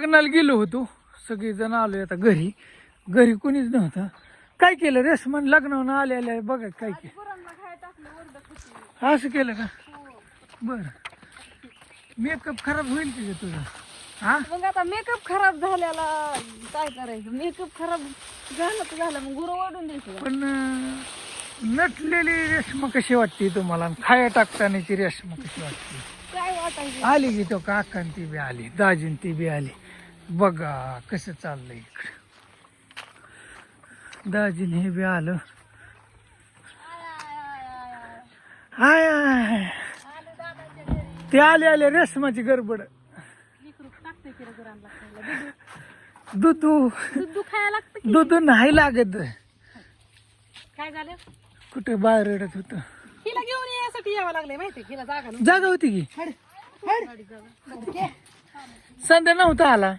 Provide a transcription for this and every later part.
लग्नाला गेलो होतो. सगळेजण आलो आता घरी. घरी कोणीच नव्हतं. काय केलं रेशमन लग्नावरून आले आले बघा काय केलं. असं केलं का? बर. मेकअप खराब होईल ग तुझा? हा? मग आता मेकअप खराब झाल्याला काय करायचं? मेकअप खराब झालं तर झालं मग गुरु ओढून द्यायचं पण नटलेली रेशमा कशी वाटते तुम्हाला? खाया टाकतानाची रेशमा कशी वाटते? काय वाटायचं? आली की तो काका ती बी आली दाजीन ती बी आली. बघा कसं चाललंय इकडं. दाजीन हे बी आलं. हाय ते आले आले रेशमाची गडबड. दूध दूध नाही लागत. काय झालं? कुठे बाहेर रडत होत. हिला घेऊन यायसाठी यावं लागलंय माहिती हिला जागा. जागा होती की. संध्या नव्हता आला.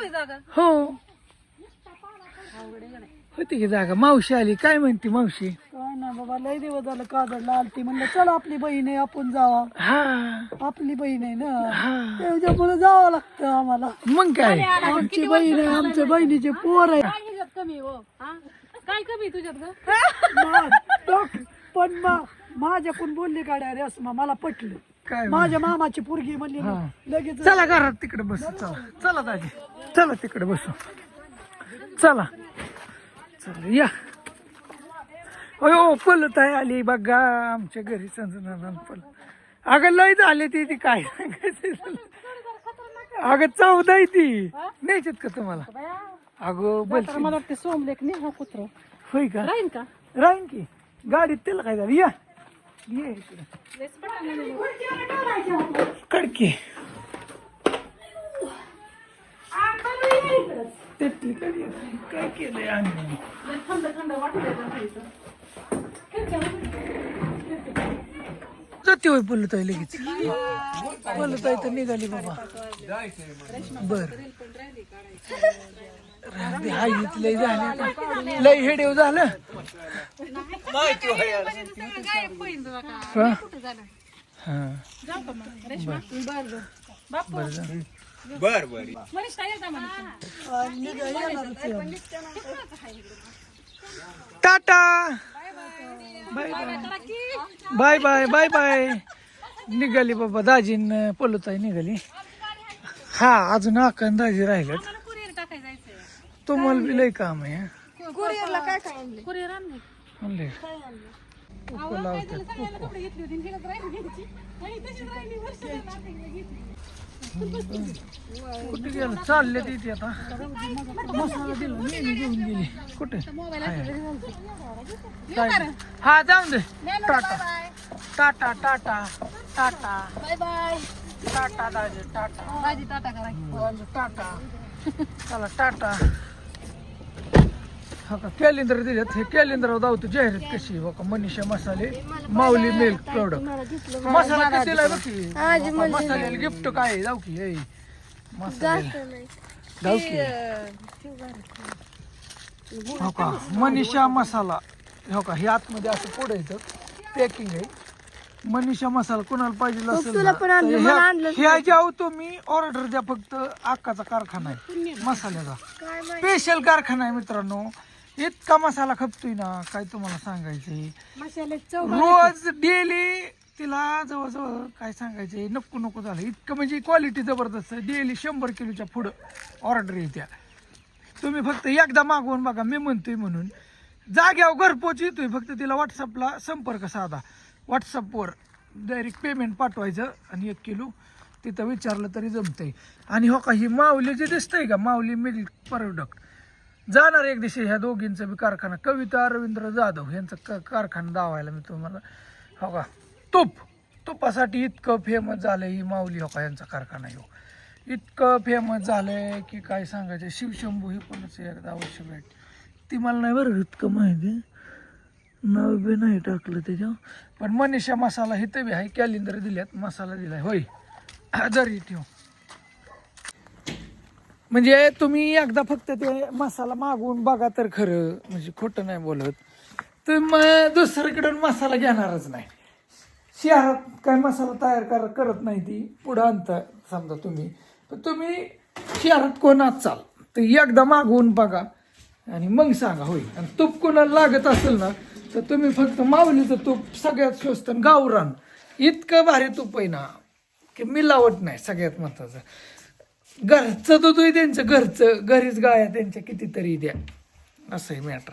होती जागा? हो. होती की जागा. मावशी आली. काय म्हणते मावशी? काय ना बाबा लय दिवस झालं काजळला आलती. म्हणलं चल आपली बहीण आहे आपण जावा. हा. आपली बहीण आहे ना? हा. त्याच्यामुळे जावं लागतं आम्हाला. मग काय? आमची बहीण आहे आमच्या बहिणीचे पोर आहे. काय ह्याच्यात कमी हो? हा? काय कमी आहे तुझ्यात ग? मा- तो- पण मा- माझ्याकडून बोलली गाड्या रेसमा मला पटलं. काय माझ्या मामाची पोरगी म्हणली ना. लगेच चला घरात तिकडे बसू चला. चला दाजी. चला तिकडे बसू. चला. चला या. अयो पलत आहे आली बघा आमच्या घरी संजना पल अगं लय झाले ती ती काय अगं चौदा आहे ती. न्यायच्यात का तुम्हाला? अगं तर बल मला वाटते सोमलेख नाही हा कुत्र. होय का? राहीन का? राहीन की. गाडीत त्याला काय झालं? या. कडकी. तेटली काय केलंय आम्ही? जाते होय बोलत आहे लगेच. बोलत आहे तर निघाली बाबा. बर. राहते हा इथं झालं लय हेडेव झालं. हा? बरं. Tata. Bye bye. Bye bye. Bye bye. निघाली बाबा दाजीन पलुताई निघाली. हा अजून आकन दाजी जायचंय. तुम्हाला बी लय काम आहे कुरिअरला काय काय कुरिअर आणले म्हणले. उकं लावतात सगळ्याला कपडे घेतली होती हिलाच राहिली घ्यायची. आणि तशीच राहिली वर्षाला नाशिकला घेतली. कुठे गेलं? चालले तिथे आता. मसाला दिला. मी घेऊन गेली. कुठे? हा जाऊन दे. Tata. Tata tata. Tata. Bye bye. Tata दाजी टाटा. टाटा करा टाटा. चला टाटा. हा का कॅलेंडर दिलेत. हे कॅलेंडर दावतो जाहिरात कशी आहे बघा मनीषा मसाले माऊली मिल्क प्रोडक्ट मसाला कशीला बघ की? मसाल्याला गिफ्ट काय आहे? जाऊ की. हे जाऊ की. हो का? मनीषा मसाला. हो का? हे आतमध्ये असं पुढे येतं. पॅकिंग आहे. मनीषा मसाला कोणाला पाहिजे असेल ना, तर ह्या- ह्या ज्या तुम्ही ऑर्डर द्या फक्त आक्काचा कारखाना आहे. मसाल्याचा. स्पेशल कारखाना आहे मित्रांनो. इतका मसाला खपतोय ना काय तुम्हाला सांगायचंय? मसाले चव रोज डेली तिला जवळजवळ काय सांगायचे नको नको झालं. इतकं म्हणजे क्वालिटी जबरदस्त. डेली शंभर किलोच्या पुढं ऑर्डर येत्या. तुम्ही फक्त एकदा मागवून बघा मी म्हणतोय म्हणून. जाग्यावर घरपोच येतोय फक्त तिला व्हॉट्सअपला संपर्क साधा. व्हॉट्सअपवर डायरेक्ट पेमेंट पाठवायचं आणि एक किलो तिथं विचारलं तरी जमतंय. आणि हो का ही माऊली जे दिसतंय का? माऊली मिल्क प्रोडक्ट जाणार एक दिवशी ह्या दोघींचं बी कारखाना. कविता रवींद्र जाधव यांचं क- कारखाना दावायला मी तुम्हाला हो का? तूप. तुपासाठी इतकं फेमस झालं ही माऊली हो का यांचा कारखाना हो इतकं फेमस झालंय की काय सांगायचं? शिवशंभू ही पण एकदा अवश्य भेट. ती मला नाही बरं इतकं माहिती नाव बी नाही टाकलं त्याच्यावर. पण मनीषा मसाला हे बी आहे कॅलेंडर दिल्यात मसाला दिलाय. होय. जरी ठेव म्हणजे तुम्ही एकदा फक्त ते मसाला मागवून बघा तर खरं म्हणजे खोटं नाही बोलत. तर मग दुसरीकडून मसाला घेणारच नाही. शहरात काय मसाला तयार कर करत नाही ती. पुढं आणता समजा तुम्ही. तर तुम्ही शहरात कोणात चाल तर एकदा मागवून बघा. आणि मग सांगा होईल आणि तूप कोणाला लागत असेल ना तर तुम्ही फक्त माऊलीचं तूप सगळ्यात स्वस्त गावरान. इतकं भारी तूप आहे ना की मिलावट नाही सगळ्यात महत्त्वाचं घरचं दूध आहे त्यांचं घरचं घरीच गाया त्यांच्या कितीतरी द्या. असं आहे मॅटर